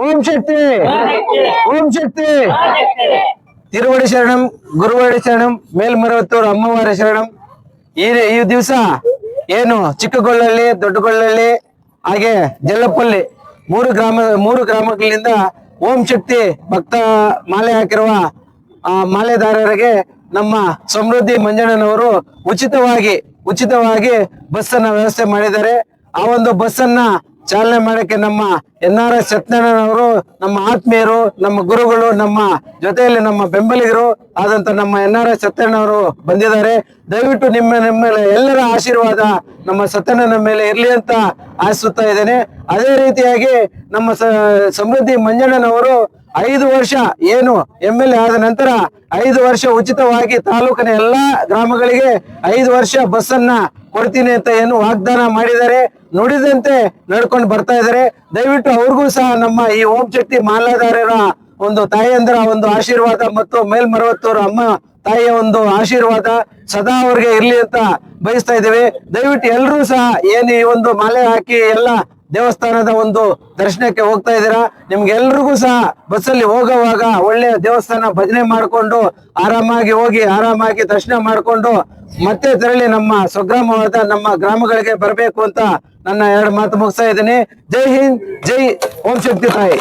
ಓಂ ಶಕ್ತಿ! ಓಂ ಶಕ್ತಿ! ತಿರುವಡಿ ಶರಣಂ ಗುರುವಡಿ ಶರಣಂ, ಮೇಲ್ಮರವತ್ತೂರು ಅಮ್ಮವಾರ ಶರಣಂ. ಈ ಈ ದಿವಸ ಏನು ಚಿಕ್ಕಗೊಳ್ಳಲ್ಲಿ ದೊಡ್ಡಗೊಳ್ಳಲ್ಲಿ ಹಾಗೆ ಜಲ್ಲಪಲ್ಲಿ ಮೂರು ಗ್ರಾಮ, ಮೂರು ಗ್ರಾಮಗಳಿಂದ ಓಂ ಶಕ್ತಿ ಭಕ್ತ ಮಾಲೆ ಹಾಕಿರುವ ಮಾಲೆದಾರರಿಗೆ ನಮ್ಮ ಸಮೃದ್ಧಿ ಮಂಜಣ್ಣನವರು ಉಚಿತವಾಗಿ ಉಚಿತವಾಗಿ ಬಸ್ ವ್ಯವಸ್ಥೆ ಮಾಡಿದ್ದಾರೆ. ಆ ಒಂದು ಬಸ್ ಅನ್ನ ಚಾಲನೆ ಮಾಡಕ್ಕೆ ನಮ್ಮ ಎನ್ ಆರ್ ಎಸ್ ಸತ್ಯನಾರಾಯಣವರು, ನಮ್ಮ ಆತ್ಮೀಯರು, ನಮ್ಮ ಗುರುಗಳು, ನಮ್ಮ ಜೊತೆಯಲ್ಲಿ ನಮ್ಮ ಬೆಂಬಲಿಗರು ಆದಂತ ನಮ್ಮ ಎನ್ ಆರ್ ಎಸ್ ಸತ್ಯಣ್ಣವರು ಬಂದಿದ್ದಾರೆ. ದಯವಿಟ್ಟು ನಿಮ್ಮ ನಿಮ್ಮ ಎಲ್ಲರ ಆಶೀರ್ವಾದ ನಮ್ಮ ಸತ್ಯಣ್ಣನ ಮೇಲೆ ಇರಲಿ ಅಂತ ಆಶಿಸುತ್ತಾ ಇದ್ದೇನೆ. ಅದೇ ರೀತಿಯಾಗಿ ನಮ್ಮ ಸಮೃದ್ಧಿ ಮಂಜಣ್ಣನವರು ಐದು ವರ್ಷ ಏನು ಎಂ ಎಲ್ ಎ ಆದ ನಂತರ ಐದು ವರ್ಷ ಉಚಿತವಾಗಿ ತಾಲೂಕಿನ ಎಲ್ಲಾ ಗ್ರಾಮಗಳಿಗೆ ಐದು ವರ್ಷ ಬಸ್ ಅನ್ನ ಕೊಡ್ತೀನಿ ಅಂತ ಏನು ವಾಗ್ದಾನ ಮಾಡಿದ್ದಾರೆ. ನುಡಿದಂತೆ ನಡ್ಕೊಂಡು ಬರ್ತಾ ಇದ್ದಾರೆ. ದಯವಿಟ್ಟು ಅವ್ರಿಗೂ ಸಹ ನಮ್ಮ ಈ ಓಂ ಶಕ್ತಿ ಮಾಲಾಧಾರರ ಒಂದು ತಾಯಿಯಂದ್ರ ಒಂದು ಆಶೀರ್ವಾದ ಮತ್ತು ಮೇಲ್ಮರವತ್ತೂರ ಅಮ್ಮ ತಾಯಿಯ ಒಂದು ಆಶೀರ್ವಾದ ಸದಾ ಅವ್ರಿಗೆ ಇರ್ಲಿ ಅಂತ ಬಯಸ್ತಾ ಇದ್ದೇವೆ. ದಯವಿಟ್ಟು ಎಲ್ಲರೂ ಸಹ ಏನು ಈ ಒಂದು ಮಾಲೆ ಹಾಕಿ ಎಲ್ಲ ದೇವಸ್ಥಾನದ ಒಂದು ದರ್ಶನಕ್ಕೆ ಹೋಗ್ತಾ ಇದ್ದೀರಾ? ನಿಮ್ಗೆಲ್ರಿಗೂ ಸಹ ಬಸ್ಸಲ್ಲಿ ಹೋಗುವಾಗ ಒಳ್ಳೆಯ ದೇವಸ್ಥಾನ ಭಜನೆ ಮಾಡಿಕೊಂಡು ಆರಾಮಾಗಿ ಹೋಗಿ, ಆರಾಮಾಗಿ ದರ್ಶನ ಮಾಡಿಕೊಂಡು ಮತ್ತೆ ತೆರಳಿ ನಮ್ಮ ಸ್ವಗ್ರಾಮವಾದ ನಮ್ಮ ಗ್ರಾಮಗಳಿಗೆ ಬರಬೇಕು ಅಂತ ನನ್ನ ಎರಡು ಮಾತು ಮುಗಿಸ್ತಾ ಇದ್ದೀನಿ. ಜೈ ಹಿಂದ್, ಜೈ ಓಂ ಶಕ್ತಿ ತಾಯಿ.